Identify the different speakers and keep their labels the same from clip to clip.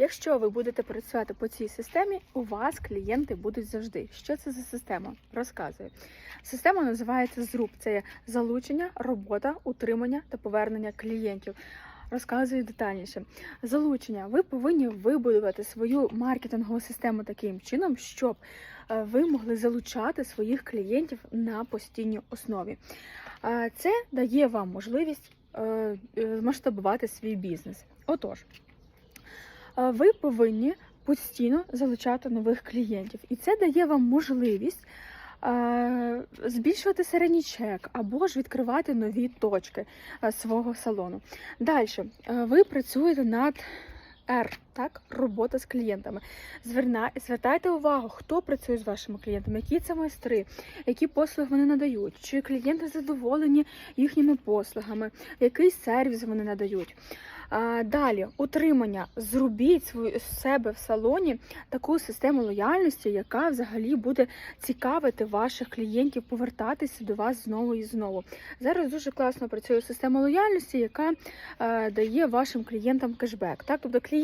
Speaker 1: Якщо ви будете працювати по цій системі, у вас клієнти будуть завжди. Що це за система? Розказую. Система називається ЗРУП. Це є залучення, робота, утримання та повернення клієнтів. Розказую детальніше. Залучення. Ви повинні вибудувати свою маркетингову систему таким чином, щоб е, ви могли залучати своїх клієнтів на постійній основі. Е, Це дає вам можливість е, масштабувати свій бізнес. Отож, ви повинні постійно залучати нових клієнтів, і це дає вам можливість. Збільшувати середній чек або ж відкривати нові точки свого салону. Далі ви працюєте над R, так, робота з клієнтами. Зверна, звертайте увагу, хто працює з вашими клієнтами, які це майстри, які послуги вони надають, чи клієнти задоволені їхніми послугами, який сервіс вони надають. А, Далі утримання. Зробіть свою себе в салоні таку систему лояльності, яка взагалі буде цікавити ваших клієнтів повертатися до вас знову і знову. Зараз дуже класно працює система лояльності, яка е, дає вашим клієнтам кешбек. Так, тобто клієнт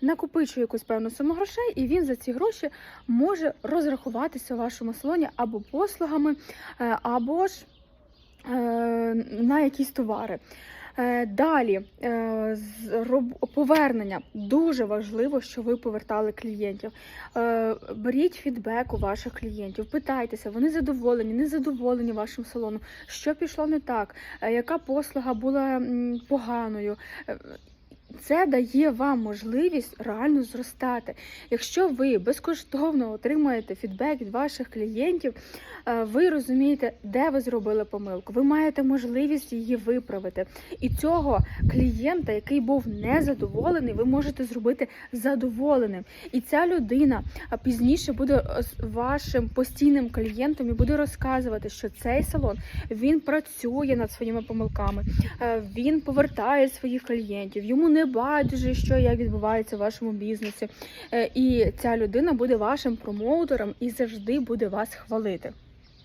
Speaker 1: накопичує якусь певну суму грошей, і він за ці гроші може розрахуватися у вашому салоні або послугами, е, або ж е, на якісь товари. Е, Далі повернення дуже важливо, що ви повертали клієнтів. Беріть фідбек у ваших клієнтів, питайтеся, вони задоволені, не задоволені вашим салоном, що пішло не так, яка послуга була поганою. Це дає вам можливість реально зростати. Якщо ви безкоштовно отримуєте фідбек від ваших клієнтів, е, ви розумієте, де ви зробили помилку. Ви маєте можливість її виправити. І цього клієнта, який був незадоволений, ви можете зробити задоволеним. І ця людина пізніше буде е, вашим постійним клієнтом і буде розказувати, що цей салон він працює над своїми помилками, е, він повертає своїх клієнтів. Йому не байдуже, що як відбувається в вашому бізнесі. Е, І ця людина буде вашим промоутером і завжди буде вас хвалити.